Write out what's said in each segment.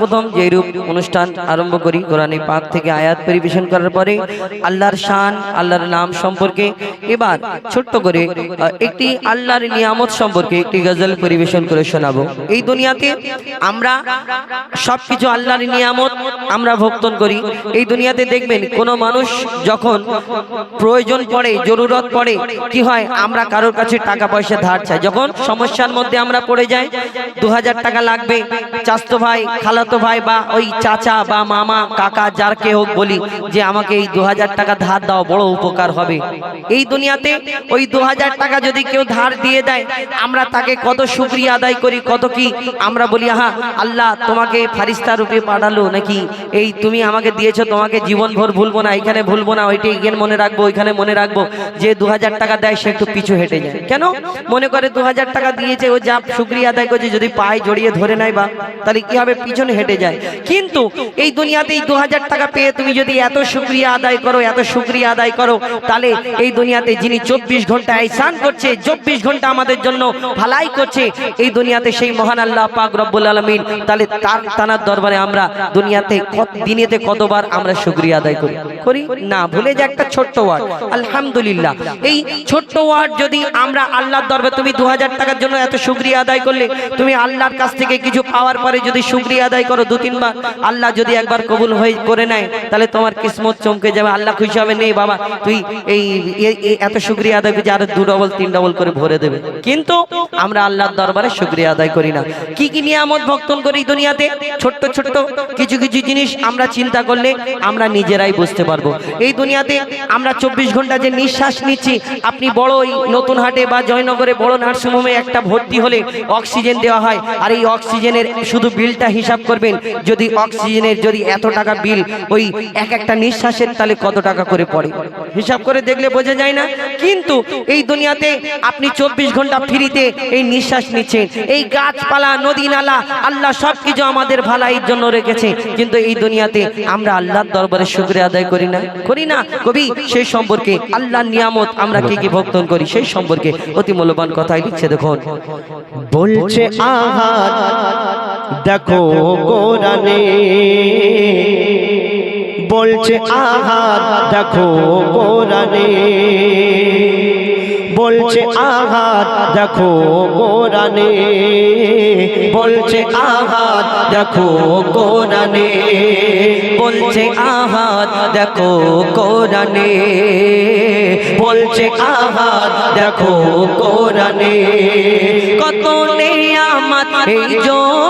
প্রথম যেরূপ অনুষ্ঠান আরম্ভ করি, কোরআনে পাক থেকে আয়াত পরিবেশন করার পরে আল্লাহর শান, আল্লাহর নাম সম্পর্কে এবার ছোট্ট করে একটি আল্লাহর নিয়ামত সম্পর্কে একটি গজল পরিবেশন করে শোনাবো। এই দুনিয়াতে আমরা সবকিছু আল্লাহর নিয়ামত আমরা ভক্তন করি। এই দুনিয়াতে দেখবেন কোনো মানুষ যখন প্রয়োজন পড়ে, জরুরত পড়ে, কি হয়, আমরা কারোর কাছে টাকা পয়সা ধার চাই। যখন সমস্যার মধ্যে আমরা পড়ে যাই দু হাজার টাকা লাগবে চাস্তো ভাই খালাতো ভাই, বা, ওই চাচা বা মামা, কাকা, যার কে হোক বলি, যে আমাকে এই দু হাজার টাকা ধার দাও, বড় উপকার হবে। এই দুনিয়াতে ওই দু হাজার টাকা যদি কেউ ধার দিয়ে দেয়, আমরা তাকে কত শুক্রিয়া আদায় করি, কত কি? আমরা বলি হ্যাঁ আল্লাহ তোমাকে ফারিস্তা রূপে পাঠালো নাকি? এই তুমি আমাকে দিয়েছ, তোমাকে জীবন ভর ভুলবো না, এখানে ভুলবো না, ওইটা এখানে মনে রাখব, ওইখানে মনে রাখব, যে দু হাজার টাকা দেয়, সে একটু পিছু হেঁটে যায়। কেন? মনে করে দু হাজার টাকা দিয়েছে, ও যা শুক্রিয়া আদায় করছে, যদি পায়ে জড়িয়ে ধরে নেয় বা, তাহলে কি হবে? পিছনে হেঁটে যায়। কিন্তু এই দুনিয়াতে এই দু হাজার টাকা পেয়ে তুমি যদি এত শুক্রিয়া আদায় করো, এত শুক্রিয়া আদায় করো, তাহলে এই দুনিয়াতে যিনি চব্বিশ ঘণ্টা স্নান করছে, চব্বিশ ঘণ্টা আমাদের জন্য ভালাই করছে, এই দুনিয়াতে সেই মহান আল্লাহ পাক রব্বুল আলমিন, তাহলে তার তানার দরবারে আমরা দুনিয়াতে দিনেতে কতবার আমরা শুক্রিয়া আদায় করি? করি? না, ভুলে যে একটা ছোট্ট ওয়ার্ড। আলহামদুলিল্লাহ। এই ছোট্ট ওয়ার্ড যদি আমরা আল্লাহর দরবারে তুমি দু হাজার টাকার জন্য এত শুক্রিয়া আদায় করলে, তুমি আল্লাহর কাছ থেকে কিছু পাওয়ার পরে যদি শুক্রিয়া আদায় করো দু তিনবার আল্লাহ যদি একবার কবুল হয়ে করে নেয়, তাহলে তোমার কিসমত চমকে যাবে। আল্লাহ খুশি হবে। নেই বাবা, তুই এই এত শুক্রিয়া আদায় করছি, আরও দু ডবল তিন ডবল করে ভরে দেবে। কিন্তু আমরা আল্লাহর দরবারে শুক্রিয়া আদায় করি না। কি কি নিয়ামত ভক্তন করি দুনিয়াতে? ছোট্ট ছোট্ট কিছু কিছু জিনিস আমরা চিন্তা করলে আমরা নিজেরাই বুঝতে পারব। এই দুনিয়াতে আমরা চব্বিশ ঘণ্টা যে নিঃশ্বাস নিচ্ছি, আপনি বড় ওই নতুন হাটে বা জয়নগরে বড় নার্সিংহোমে একটা ভর্তি হলে অক্সিজেন দেওয়া হয়। আর এই অক্সিজেনের শুধু বিলটা হিসাব করবেন, যদি অক্সিজেনের যদি এত টাকা বিল ওই এক একটা নিঃশ্বাসের, তাহলে কত টাকা করে পড়ে? হিসাব করে দেখলে বোঝা যায় না। কিন্তু এই দুনিয়াতে আপনি চব্বিশ ঘণ্টা ফ্রিতে এই নিঃশ্বাস নিচ্ছেন। এই গাছপালা, নদী নালা, আল্লাহ সবকিছু আমাদের ভালাইয়ের জন্য রেখেছে। কিন্তু এই দুনিয়াতে আমরা আল্লাহর দরবারে শুক্রিয়া আদায় করি না। করি না। কবি, সেই সম্পর্কে আল্লাহর নিয়ামত আমরা কি কি ভক্তন করি? সেই সম্পর্কে অতি মূল্যবান কথাই লিখছে, দেখুন। বলছে আহাত, দেখো কোরআনে বলছে আহাত দেখো কোরআনে বলছে আহাত দেখো কোরআনে বলছে আহাত দেখো কোরআনে বলছে আহাত দেখো কোরআনে বলছে আহাত দেখো কোরআনে কত নেয়ামত এই জমিনে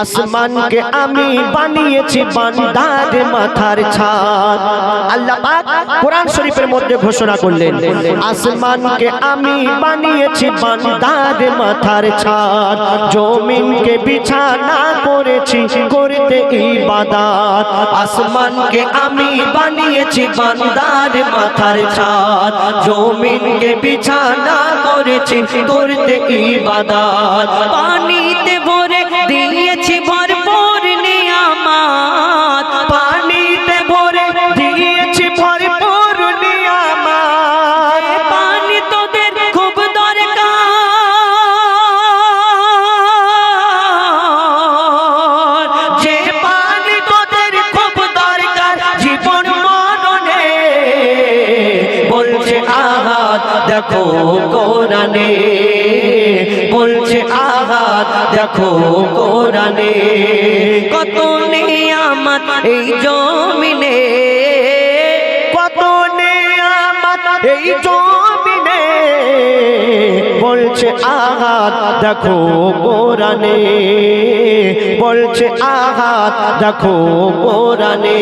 আসমানকে আমি বানিয়েছি বান্দার মাথার ছাদ। আল্লাহ পাক কোরআন শরীফের মধ্যে ঘোষণা করলেন আসমানকে আমি বানিয়েছি বান্দার মাথার ছাদ। জমিনকে বিছানা করেছি, করতে ইবাদত। আসমানকে আমি বানিয়েছি বান্দার মাথার ছাদ। জমিনকে বিছানা করেছি, করতে ইবাদত। পানিতে কোরআনে। বলছে আহাত দেখো কোরআনে কত নিয়ামত এই জমিনে। কত নেয়ামত এই জমিনে। বলছে আহাত দেখো কোরআনে। বলছে আহাত দেখো কোরআনে।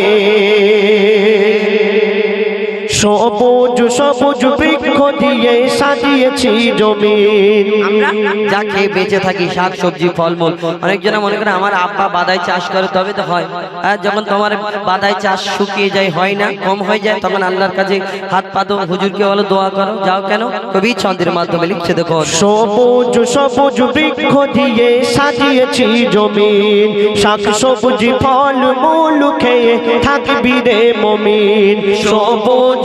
সবুজ সবুজ বৃক্ষ দিয়ে সাজিয়েছি জমিন। যা খেয়ে বেঁচে থাকি শাক সবজি ফলমূল। অনেকজনে মনে করে আমার আব্বা বাদাই চাষ করে তবে তো হয়। আর যখন তোমার বাদাই চাষ শুকিয়ে যায় হয় না কম হয়ে যায় তখন আল্লাহর কাছে হাত পাতো হুজুরকে বলো দোয়া করো যাও কেন? কবি ছন্দের মাধ্যমে লিখছে দেখো। সবুজ সবুজ বৃক্ষ দিয়ে সাজিয়েছি জমিন। শাক সবজি ফল মূল খেয়ে থাকবি রে মমিন। সবুজ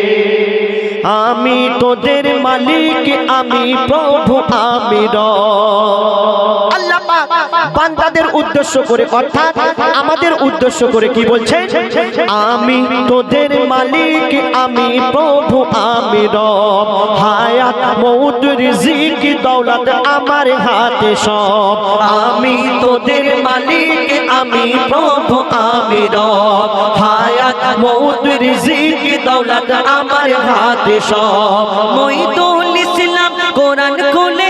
আমি তোদের মালিক আমি প্রভু আমি রব আল্লাহ পাক বান্দাদের উদ্দেশ্য করে, অর্থাৎ আমাদের উদ্দেশ্য করে কি বলছে আমি তোদের মালিক, আমি প্রভু, আমি রব। হায়াত মৌত রিজিক দৌলত আমার হাতে সব। আমি তোদের মালিক, আমি প্রভু, আমি রব। হায়াত মৌত রিজিক দৌলত আমার হাতে সব। মইদুল ইসলাম কোরআন খুলে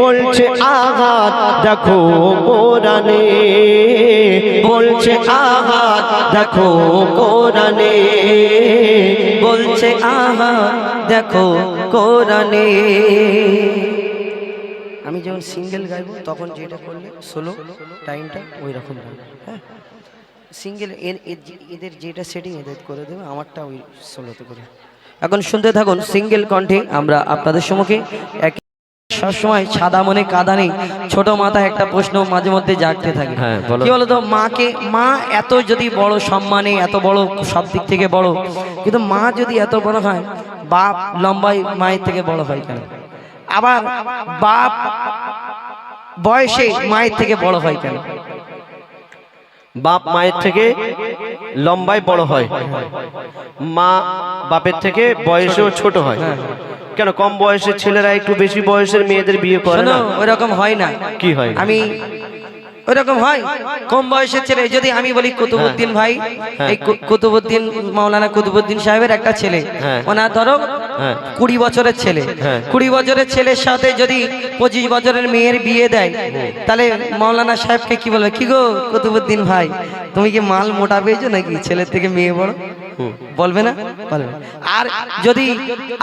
বলছে আঘাত দেখো কোরআনে। বলছে আঘাত দেখো কোরআনে। বলছে আহা দেখো কোরআনে। আমি যখন সিঙ্গেল গাইবো, তখন যেটা করলে সোলো টাইমটা ওই রকম হ্যাঁ? সিঙ্গেল এদের যেটা সেটিং এদের করে দেবে, আমারটা ওই সোলোতে করে। এখন শুনতে থাকুন, সিঙ্গেল কণ্ঠে আমরা আপনাদের সম্মুখে এক সবসময় সাদা মনে কাদা নেই। ছোট মাথায় একটা প্রশ্ন মাঝে মধ্যে জাগতে থাকে। হ্যাঁ, কি বলতো মাকে মা এত যদি বড় সম্মানে এত বড় সব দিক থেকে বড় কিন্তু মা যদি এত বড় হয় বাপ লম্বাই মায়ের থেকে বড় হয় কেন? আবার বাপ বয়সে মায়ের থেকে বড় হয় কেন? বাপ মায়ের থেকে লম্বায় বড় হয়। মা বাপের থেকে বয়সেও ছোট হয়। কেন কম বয়সের ছেলেরা একটু বেশি বয়সের মেয়েদের বিয়ে করে না? ওইরকম হয় না। কি হয় আমি ওইরকম হয়। কম বয়সের ছেলে যদি আমি বলি কুতুবুদ্দিন ভাই হ্যাঁ। এই কুতুবুদ্দিন মাওলানা কুতুবুদ্দিন সাহেবের একটা ছেলে। হ্যাঁ। ওনার ধরো হ্যাঁ। কুড়ি বছরের ছেলে। হ্যাঁ। কুড়ি বছরের ছেলের সাথে যদি পঁচিশ বছরের মেয়ের বিয়ে দেয় তাহলে মাওলানা সাহেবকে কি বলবে? কি গো কুতুবুদ্দিন ভাই তুমি কি মাল মোটা পেয়েছ নাকি? ছেলের থেকে মেয়ে বড়? বলবে না? বলবে আর যদি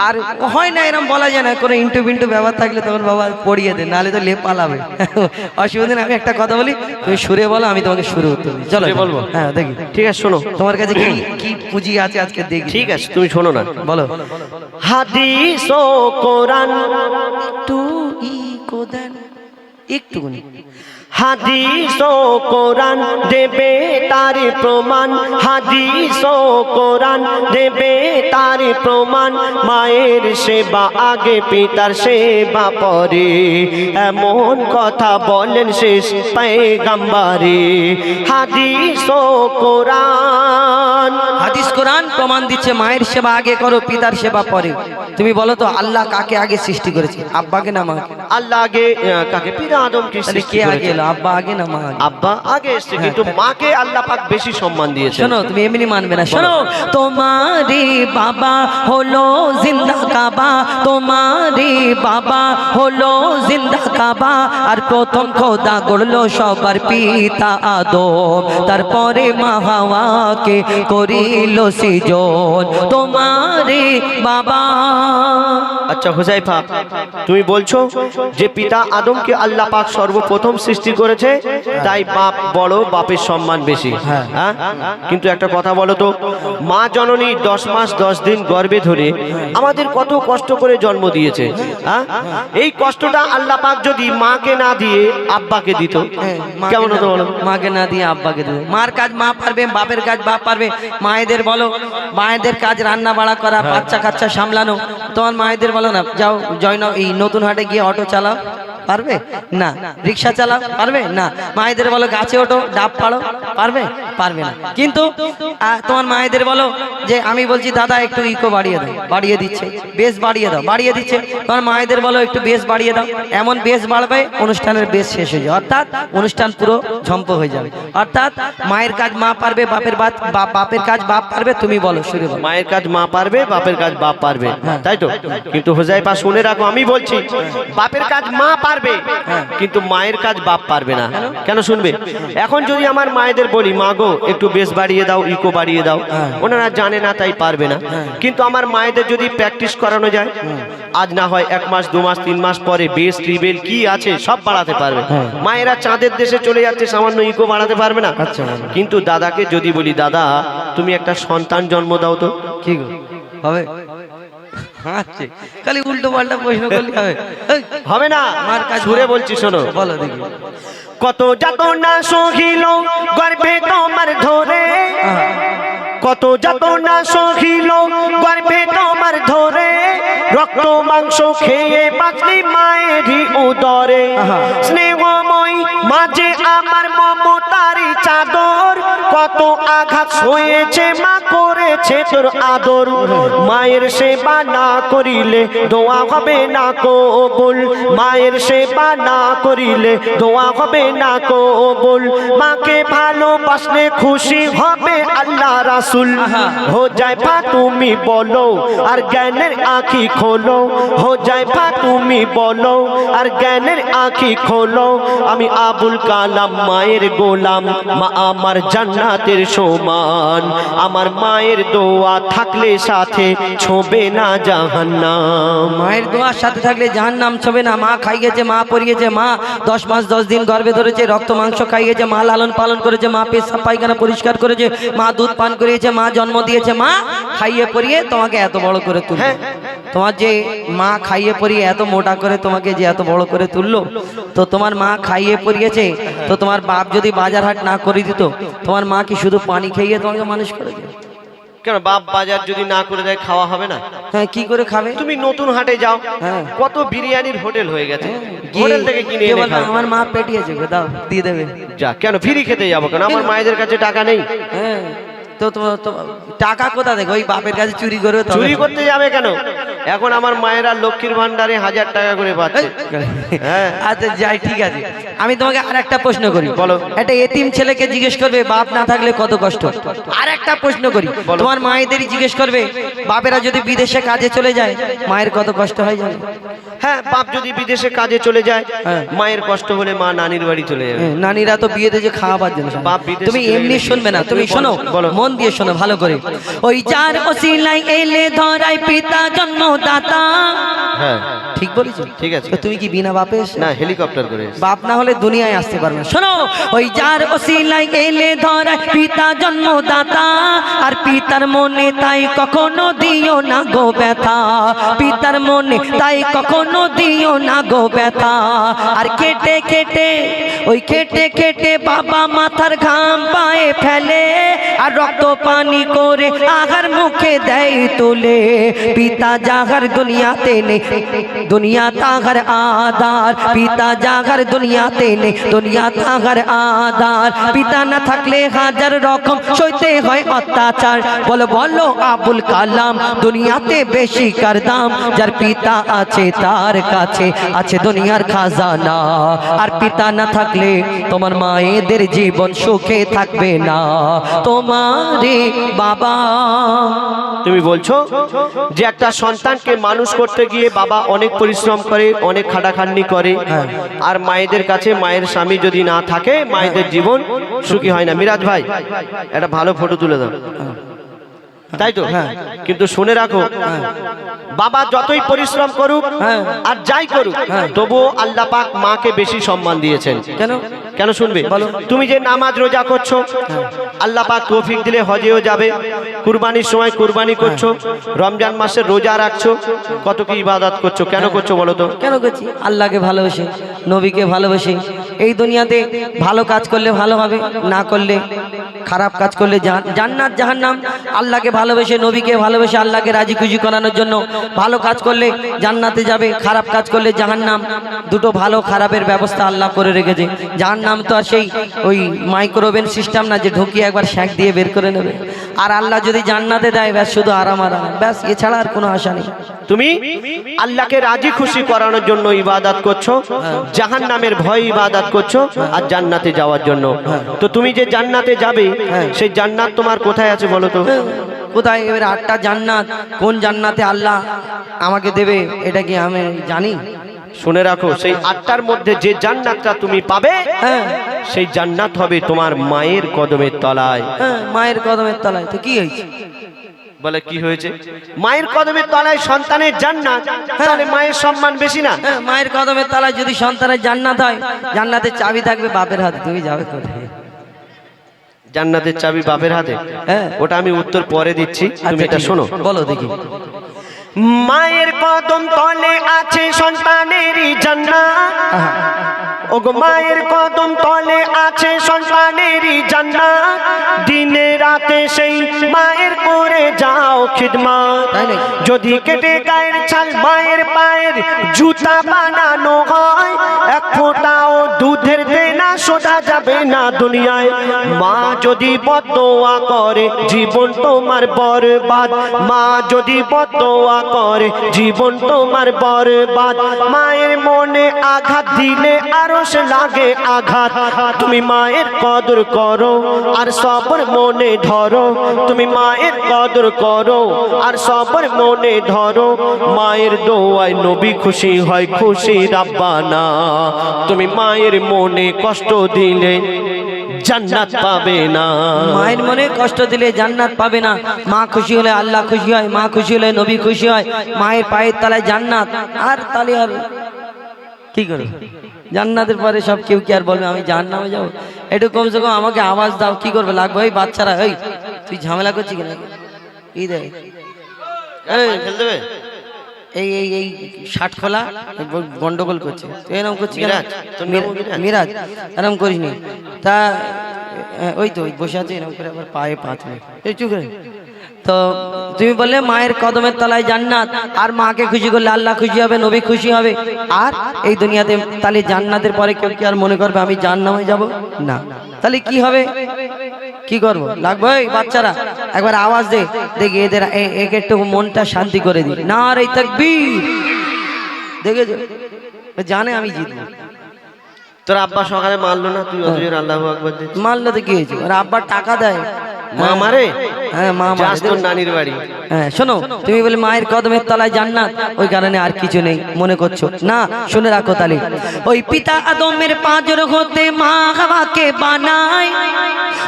আর হয় না এরকম বলা যায় না কোনো ইন্টু বিন্টু ব্যাপার থাকলে তখন বাবা পড়িয়ে দে নাহলে তো লে পালাবে। অসুবিধা নেই আমি একটা কথা বলি তুমি সুরে বলো আমি তোমাকে সুরে উত্তর দিই। চলো বলব? হ্যাঁ দেখি। ঠিক আছে শোনো। তোমার কাছে কি কি পুঁজি আছে আজকে দেখি। ঠিক আছে তুমি শোনো না। বলো। হাদিস ও কোরআন। একটু ই কোদান একটুখানি। হাদিস ও কোরআন দেবে তার প্রমাণ হাদিস ও কোরআন দেবে তার প্রমাণ। মায়ের সেবা আগে পিতার সেবা পরে। এমন কথা বলেন শেষ পেগাম্বারে হাদিস ও কোরআন। হাদিস কোরআন প্রমাণ দিচ্ছে মায়ের সেবা আগে করো পিতার সেবা পরে। তুমি বলো তো আল্লাহ কাকে আগে সৃষ্টি করেছে? আব্বাকে না মাকে আল্লাহ আগে কাকে? পিতা আদমকে সৃষ্টি কে আগে? আব্বা আগে না মা আব্বা আগে এসছে কিন্তু মাকে আল্লাহ পাক বেশি সম্মান দিয়েছে শোনো তুমি এমনি মানবে না। শোনো তোমারে বাবা হলো জিন্দা কাবা। তোমারে বাবা হলো জিন্দা কাবা। আর প্রথম খোদা গড়লো সবার পিতা আদম। তারপরে মা হাওয়াকে করিল সৃজন। তোমারে বাবা। আচ্ছা হুজাইফা তুমি বলছো যে পিতা আদমকে আল্লাহ পাক সর্বপ্রথম সৃষ্টি করেছে তাই বাপ বড় বাপের সম্মান বেশি। হ্যাঁ। হ্যাঁ। কিন্তু একটা কথা বলো তো মা জননী দশ মাস দশ দিন গর্বে ধরে আমাদের কত কষ্ট করে জন্ম দিয়েছে হ্যাঁ? এই কষ্টটা আল্লাহ পাক যদি মাকে না দিয়ে আব্বাকে দিত কেমন হতো বলো? মাকে না দিয়ে আব্বাকে দেবে মার কাজ মা পারবে বাপের কাজ বাপ পারবে। মায়েদের বলো মায়েদের কাজ রান্না বাড়া করা বাচ্চা কাচ্চা সামলানো। তোমার মায়েদের বলো না যাও জয়ন এই নতুন হাটে গিয়ে অটো চালাও। পারবে? না। রিক্সা চালাও পারবে? না। মায়েদের বলো গাছে ওঠো ডাব পাড়ো পারবে? পারবে না। কিন্তু তোমার মায়েদের বলো যে আমি বলছি দাদা একটু ইকো বাড়িয়ে দাও বাড়িয়ে দিচ্ছে বেশ বাড়িয়ে দাও বাড়িয়ে দিচ্ছে। তোমার মায়েদের বলো একটু বেশ বাড়িয়ে দাও। এমন বেশ বাড়বে অনুষ্ঠানের বেশ শেষ হয়ে যাবে। অর্থাৎ অনুষ্ঠান পুরো ঝম্প হয়ে যাবে। অর্থাৎ মায়ের কাজ মা পারবে বাপের বাদ বাপের কাজ বাপ পারবে তুমি বলো শুরু মায়ের কাজ মা পারবে বাপের কাজ বাপ পারবে। হ্যাঁ। তাই তো? কিন্তু হোজাইফা শুনে রাখো আমি বলছি বাপের কাজ মা পারবে হ্যাঁ। কিন্তু মায়ের কাজ বাপ পারবে না। কেন শুনবে? এখন যদি আমার মায়েদের বলি মা গো একটু বেশ বাড়িয়ে দাও ইকো বাড়িয়ে দাও। হ্যাঁ। ওনারা জানে না তাই পারবে না। হ্যাঁ। কিন্তু আমার মায়েদের যদি প্র্যাকটিস করানো যায় আজ না হয় এক মাস দু মাস তিন মাস পরে বেশ ট্রিবেল কি আছে সব বাড়াতে পারবে। হ্যাঁ। মায়েরা চাঁদের দেশে চলে যাচ্ছে সামান্য ইকো বাড়াতে পারবে না। আচ্ছা, কিন্তু দাদাকে যদি বলি দাদা তুমি একটা সন্তান জন্ম দাও তো। কি হবে? হাসছে খালি উল্টো পাল্টা প্রশ্ন করলে হবে। হবে না। আমার কাজ ঘুরে বলছি শোনো। বলো দেখি। কত যত না সহিল গর্ভে তোমার ধরে। কত যত না সহিল গর্ভে তোমার ধরে। রক্ত মাংস খেয়ে বাঁচলি মায়েরই উদরে। স্নেহময় মাঝে আমার মমতারি চাদর। কত আঘাত হয়েছে মা করেছে তোর আদর। মায়ের সেবা না করিলে দোয়া হবে না কবুল। মায়ের সেবা না করিলে দোয়া হবে না কবুল। মাকে ভালোবাসলে খুশি হবে আল্লাহ রাসুল। হো যায় তুমি বলো আর জ্ঞানের আঁখি খোলো। হো যায় ফা তুমি বলো। আর জ্ঞানের আঁখি খোলো। আমি আবুল কালাম মায়ের গোলাম। মা আমার জান্নাতের সমান। আমার মায়ের দোয়া থাকলে সাথে ছোবে না জাহান্নাম। মায়ের দোয়ার সাথে থাকলে জাহান নাম ছবে না। মা খাই গেছে মা পরিয়েছে মা দশ মাস দশ দিন গর্ভে ধরেছে রক্ত মাংস খাই গেছে মা লালন পালন করেছে মা পেশা পায়খানা পরিষ্কার করেছে মা দুধ পান করিয়েছে মা জন্ম দিয়েছে মা খাইয়ে পরিয়ে তোমাকে এত বড় করে তুলে হ্যাঁ। তোমার যে মা খাইয়ে পরিয়ে এত মোটা করে তোমাকে যে এত বড় করে তুললো তো তোমার মা খাইয়ে পরিয়েছে তো তোমার বাপ যদি বাজার হাট না করে দিত তোমার মা কি শুধু পানি খাইয়ে তোমাকে মানুষ করে করেছে কেন বাপ বাজার যদি না করে দেয় খাওয়া হবে না? হ্যাঁ কি করে খাবে? তুমি নতুন হাটে যাও হ্যাঁ। কত বিরিয়ানির হোটেল হয়ে গেছে গিয়ে- হোটেল থেকে কিনে এনে খাও। আমার মা পেটিয়েছে গো, দাও দিয়ে দেবে। যা কেন ফ্রি খেতে যাব কেন? আমার মায়েদের কাছে টাকা নেই। হ্যাঁ। তো টাকা কোথা থেকে? ওই বাপের কাছে চুরি করে চুরি করতে যাবে কেন? এখন আমার মায়েরা লক্ষ্মীর ভান্ডারে হাজার টাকা করে পাচ্ছে। হ্যাঁ। আচ্ছা যাই ঠিক আছে। আমি তোমাকে আর একটা প্রশ্ন করি। বলো। একটা এতিম ছেলেকে জিজ্ঞেস করবে বাপ না থাকলে কত কষ্ট? আর একটা প্রশ্ন করি। তোমার মায়েদেরই জিজ্ঞেস করবে বাপেরা যদি বিদেশে কাজে চলে যায় মায়ের কত কষ্ট হয় জানো? হ্যাঁ বাপ যদি বিদেশে কাজে চলে যায় হ্যাঁ। মায়ের কষ্ট হলে মা নানির বাড়ি চলে যাবে। হ্যাঁ, নানিরা তো বিয়েতে যে খাওয়াবার জন্য বাপ তুমি এমনি শুনবে না। তুমি শোনো বলো। মন দিয়ে শোনো ভালো করে। ওই চার ওসিলাই এলে ধরাই পিতা জন্মদাতা। হ্যাঁ। ঠিক বলেছি? ঠিক আছে। তুমি কি বিনা বাপে না হেলিকপ্টার করে বাপ না হলে দুনিয়ায় আসতে পারবে না। শোনো ওই যার ওসিলাই এলে ধরা পিতা জন্মদাতা। আর পিতার মনে তাই কখনো দিও না গো ব্যথা। পিতার মনে তাই কখনো দিও না গো ব্যথা। আর কেটে কেটে ওই কেটে কেটে বাবা মাথার ঘাম পায়ে ফেলে। আর রক্ত পানি করে আহার মুখে দেয় তুলে। পিতা জাগার দুনিয়াতে নেই দুনিয়া তাগার আদার। পিতা জাগার দুনিয়াতে নেই দুনিয়া তাগার আদার। পিতা না থাকলে হাজার রকম সইতে হয় অত্যাচার। বলো বলো, আবুল কালাম, দুনিয়াতে বেশি কার দাম? যার পিতা আছে, তার কাছে আছে দুনিয়ার খাজানা। আর পিতা না থাকলে তোমার মায়েদের জীবন সুখে থাকবে না। তোমারে বাবা তুমি বলছো যে একটা সন্তানকে মানুষ করতে গিয়ে বাবা অনেক পরিশ্রম করে অনেক খাটাখাটনি করে হ্যাঁ। আর মায়েদের কাছে মায়ের স্বামী যদি না থাকে মায়েদের জীবন সুখী হয় না মিরাজ ভাই একটা ভালো ফটো তুলে দাও তাই তো হ্যাঁ। কিন্তু শুনে রাখো বাবা যতই পরিশ্রম করুক হ্যাঁ। আর যাই করুক হ্যাঁ। তবুও আল্লাহ পাক মাকে বেশি সম্মান দিয়েছেন কেন কেন শুনবে? বলো। তুমি যে নামাজ রোজা করছ, আল্লাহ পাক তৌফিক দিলে হজেও যাবে। কুরবানির সময় কুরবানি করছ, রমজান মাসে রোজা রাখছো। কত কি ইবাদত করছ? কেন করছ বলো তো? কেন করছি? আল্লাহকে ভালোবেসে। নবীকে ভালোবেসে। এই দুনিয়াতে ভালো কাজ করলে ভালো হবে, না করলে খারাপ কাজ করলে জান্নাত, জাহান্নাম। আল্লাহকে ভালোবেসে, নবীকে ভালোবেসে আল্লাহকে রাজি খুশি করানোর জন্য ভালো কাজ করলে জান্নাতে যাবে, খারাপ কাজ করলে জাহান্নাম। দুটো ভালো খারাপের ব্যবস্থা আল্লাহ করে রেখেছে। জাহান্নাম তো আর সেই ওই মাইক্রোওভেন সিস্টেম না যে ঢুকিয়ে একবার শ্যাক দিয়ে বের করে নেবে। আর আল্লাহ যদি জান্নাতে দেয় ব্যাস শুধু আরাম আরাম। ব্যাস এছাড়া আর কোনো আশা নেই। তুমি? আল্লাহকে রাজি খুশি করানোর জন্য ইবাদত করছ জাহান নামের ভয় ইবাদত করছ আর জান্নাতে যাওয়ার জন্য। তো তুমি যে জান্নাতে যাবে। সেই জান্নাত তোমার কোথায় আছে বলো তো? কোথায়? এবার আটটা জান্নাত। কোন জান্নাতে আল্লাহ আমাকে দেবে এটা কি আমি জানি? শুনে রাখো সেই আটটার মধ্যে যে জান্নাতটা তুমি পাবে হ্যাঁ। সেই জান্নাত হবে তোমার মায়ের কদমের তলায়। হ্যাঁ মায়ের কদমের তলায়। তো কি হয়েছে? বলে কি হয়েছে? মায়ের কদমের তলায় সন্তানের জান্নাত তাহলে মায়ের সম্মান বেশি না? হ্যাঁ মায়ের কদমের তলায় যদি সন্তানের জান্নাত হয় জান্নাতের চাবি থাকবে বাপের হাতে তুমি যাবে কোথায়? জান্নাতের চাবি বাপের হাতে? হ্যাঁ। ওটা আমি উত্তর পরে দিচ্ছি তুমি আচ্ছা, এটা শোনো। বলো দেখি। মায়ের কদম তলে আছে সন্তানেরই জান্নাত। ওগো মায়ের কদম তলে আছে সন্তানেরই জান্নাত। দিনে রাতে সেই মায়ের করে যাও খিদমত। যদি কেটে গায়ের ছাল মায়ের পায়ের জুতা বানানো হয় এক ফোঁটাও দুধের দেনা সোজা যাবে না দুনিয়ায়। মা যদি বদোয়া করে জীবন তোমার বরবাদ। মা যদি বদোয়া করে জীবন তোমার বরবাদ। মায়ের মনে আঘাত দিলে আরও সে লাগে আঘাত। তুমি মায়ের কদর করো আর সবর মনে ধরো। তুমি মায়ের কদর করো আর সবর মনে ধরো। মায়ের দোয়ায় নবী খুশি হয় খুশি রাব্বানা। তুমি মায়ের মনে কষ্ট দিলে জান্নাত পাবে না। মায়ের মনে কষ্ট দিলে জান্নাত পাবে না। মা খুশি হলে আল্লাহ খুশি হয়, মা খুশি হলে নবী খুশি হয়। মায়ের পায়ের তলায় জান্নাত। আর তাহলে আর কি করে জান্নাতের পরে সব কেউ কি আর বলবে, আমি জান্নামে যাব? একটু কমসে কম আমাকে আওয়াজ দাও, কি করবে? লাগবে? ওই বাচ্চারা, ওই, তুই ঝামেলা করছি কিনা? কি দেয় এই এই এই শার্ট খোলা গন্ডগোল করছে। তুই এরকম করছিস কেন? মিরাজ, মিরাজ? এরকম করিস নি তা ওই তো ওই বসে আছে এরকম করে আবার পায়ে পা তুলে। এই চুপ তো তুমি বললে মায়ের কদমের তলায় জান্নাত আর মাকে খুশি করলে আল্লাহ খুশি হবে নবী খুশি হবে। আর এই দুনিয়াতে তাহলে জান্নাতের পরে কেউ কি আর মনে করবে আমি জান্নামে যাব? না। তাহলে কি হবে? কি করব? লাগবে বাচ্চারা একবার আওয়াজ দে দেখি এদের একে একটু মনটা শান্তি করে দি না রে থাকবি দেখে জানে আমি জিতবো। তোর আব্বা সকালে মারলো না? তুই আল্লাহু আকবার। মারলে তো কি হয়েছে? আর আব্বার টাকা দেয়। হ্যাঁ তোর নানির বাড়ি। হ্যাঁ শোনো তুমি বলে মায়ের কদমের তলায় জান্নাত ওই কারণে আর কিছু নেই মনে করছ? না শুনে রাখো তাহলে ওই পিতা আদমের পাঁচর হতে মা হাওয়াকে বানায়।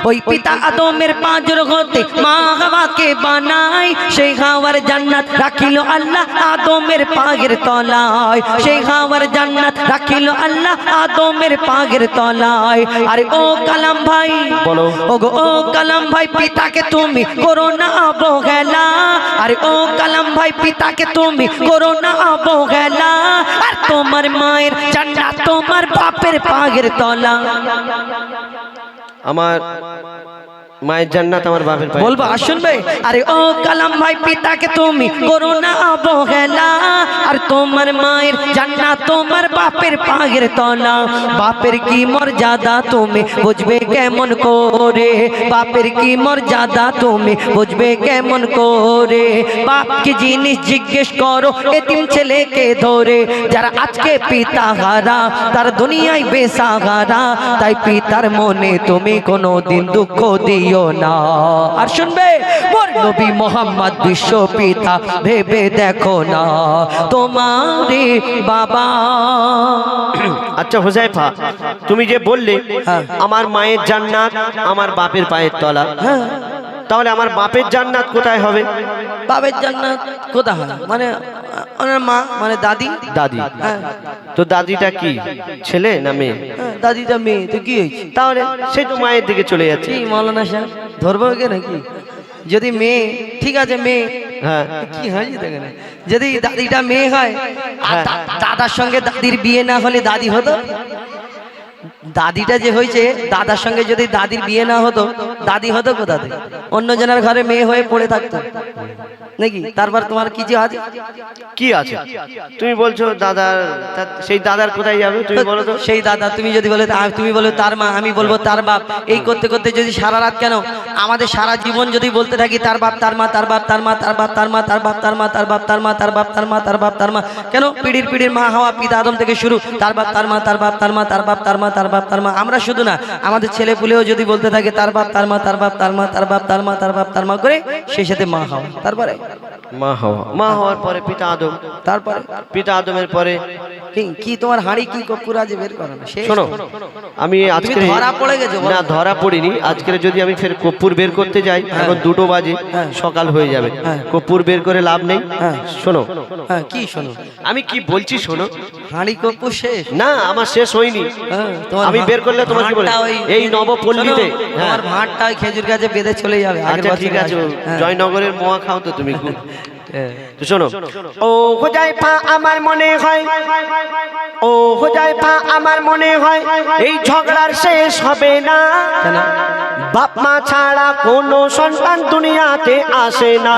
ওই পিতা আদমের পাঁচর হতে মা হাওয়াকে বানাই সেই হাওয়ার জান্নাত রাখিল আল্লাহ আদমের পাগের তলায়। সেই হাওয়ার জান্নাত রাখিল আল্লাহ আদমের পাগের তলায়। আরে ও কালাম ভাই বলো। ও গো ও কালাম ভাই পিতাকে তুমি করো না অবহেলা। আরে ও কালাম ভাই, পিতাকে তুমি করো না অবহেলা। আর তোমার মায়ের জান্নাত তোমার বাপের পাগের তলা। আমার মায়ের জান্নাত আমার বাপের পায়ে বলব আর শুনবে আরে ও কালাম ভাই পিতাকে তুমি করো না অবহেলা। আর তোমার মায়ের জান্নাত তোমার বাপের পাগের তলা। বাপের কি মর্যাদা তুমি বুঝবে কেমন করে? বাপের কি মর্যাদা তুমি বুঝবে কেমন করে? বাপকে জিনিস জিজ্ঞেস করো এতিম ছেলেকে ধরে। যারা আজকে পিতা হারা তার দুনিয়ায় বেসাহারা। তাই পিতার মনে তুমি কোনো দিন দুঃখ দিও না। আর শুনবে মোর নবী মোহাম্মদ বিশ্ব পিতা ভেবে দেখো না। তোমারে বাবা। আচ্ছা হোজাইফা তুমি যে বললে হ্যাঁ। আমার মায়ের জান্নাত আমার বাপের পায়ের তলা। হ্যাঁ। তাহলে আমার বাপের জান্নাত কোথায় হবে? বাপের জান্নাত কোথায় হয়? মানে ওনার মা মানে দাদি? দাদি। হ্যাঁ। তো দাদিটা কি ছেলে না মেয়ে? হ্যাঁ, দাদিটা মেয়ে তো কি হয়েছে? তাহলে সে তো মায়ের দিকে চলে যাচ্ছে। কি মৌলানা সাহেব ধরবো কে নাকি? যদি মেয়ে ঠিক আছে মেয়ে। হ্যাঁ। কি হয় দেখেন? যদি দাদিটা মেয়ে হয় দাদার সঙ্গে দাদির বিয়ে না হলে দাদি হতো? দাদিটা যে হয়েছে দাদার সঙ্গে যদি দাদির বিয়ে না হতো দাদি হতো কোথা থেকে অন্য জনের ঘরে মেয়ে হয়ে পড়ে থাকতো নাকি তারপর তোমার কি যে আছে কি আছে তুমি বলছো দাদার সেই দাদার কোথায় যাবে তুমি বলো তো সেই দাদা তুমি যদি বলে তুমি বলো তার মা আমি বলব তার বাপ এই করতে করতে যদি সারা রাত কেন আমাদের সারা জীবন যদি বলতে থাকি তার বাপ তার মা তার বাপ তার মা তার বাপ তার মা তার বাপ তার মা তার বাপ তার মা তার বাপ তার মা তার বাপ তার মা কেন পিড়ির পিড়ির মা হওয়া পিতা আদম থেকে শুরু তার বাপ তার মা তার বাপ তার মা তার বাপ তার মা তার বাপ তার মা আমরা শুধু না আমাদের ছেলে পুলেও যদি বলতে থাকে তার বাপ তার মা তার বাপ তার মা তার বাপ তার মা তার বাপ তার মা করে সেই সাথে মা হওয়া। তারপরে? মা হওয়া। মা হওয়ার পরে পিতা আদম। তারপরে? পিতা আদমের পরে কি তোমার হাঁড়ি কি কপুর বের করো না শোনো আমি আজকে ধরা পড়ে গেছো, না ধরা পড়িনি। আজকের যদি আমি ফের কর্পূর বের করতে যাই এখন দুটো বাজে হ্যাঁ। সকাল হয়ে যাবে। হ্যাঁ। কর্পূর বের করে লাভ নেই। হ্যাঁ। শোনো। হ্যাঁ কি শোনো? আমি কি বলছি শোনো? হাঁড়ি কপুর শেষ? না আমার শেষ হয়নি। হ্যাঁ, তোমার আমি বের করলে তোমার কি বলে ওই- এই নবপল্লীতে হ্যাঁ। তোমার ভাঁড়টা ওই খেজুর গাছে বেঁধে চলে যাবে আচ্ছা ঠিক আছে হ্যাঁ। জয়নগরের মোয়া খাও তো তুমি খুব। হ্যাঁ। তো শোনো ও হোজাইফা আমার মনে হয় ও হোজাইফা আমার মনে হয় এই ঝগড়ার শেষ হবে না? বাপ ছাড়া কোনো সন্তান দুনিয়াতে আসে না।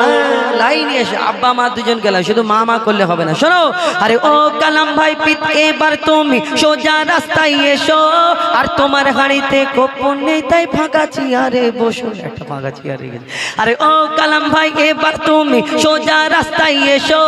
লাইন এসে আব্বা মা দুজন গেলাম, শুধু মা মা করলে হবে না। শোনো, আরে ও কালাম ভাই, পিত, এবার তুমি সোজা রাস্তায় এসো। আর তোমার হাড়িতে কোপন নেই, তাই ফাঁকা বসো। একটা ফাঁকা গেছে আরে ও কালাম ভাই, এবার তুমি সোজা রাস্তায় এসো।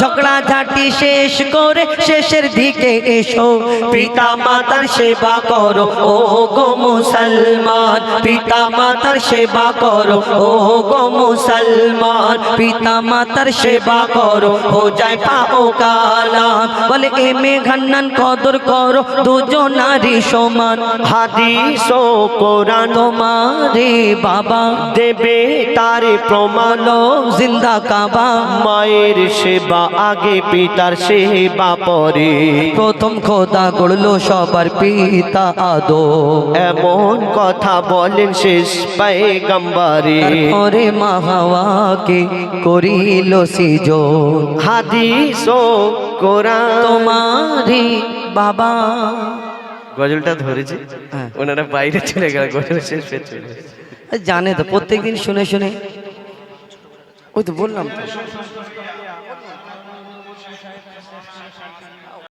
ঝগড়া ঝাঁটি শেষ করে শেষের দিকে এসো। পিতা মাতার সেবা করো, ও গো মুসলমান পিতা মাতার সেবা করো। ও গো মুসলমান পিতা মাতার সেবা করো। ও যায় পাও কালাম। বলে, এ মেঘান্নান কদর করো দুজনারি সমান। হাদিস ও কোরআন তোমারে বাবা দেবে তারে প্রমাণ। জিন্দা কাবা, মায়ের সেবা আগে পিতার সেবা পরে। প্রথম খোদা গড়লো সবার পিতা আদো এমন কথা বলেন শেষ পায়ে গাম্বারে তারপরে মা হাওয়াকে করিল সিজন। হাদিস ও কোরআন। তোমারে বাবা। গজলটা ধরেছে? হ্যাঁ। ওনারা বাইরে চলে গেল গজল শেষ হয়ে চলে। জানে তো প্রত্যেকদিন শুনে শুনে। ওই তো বললাম তো।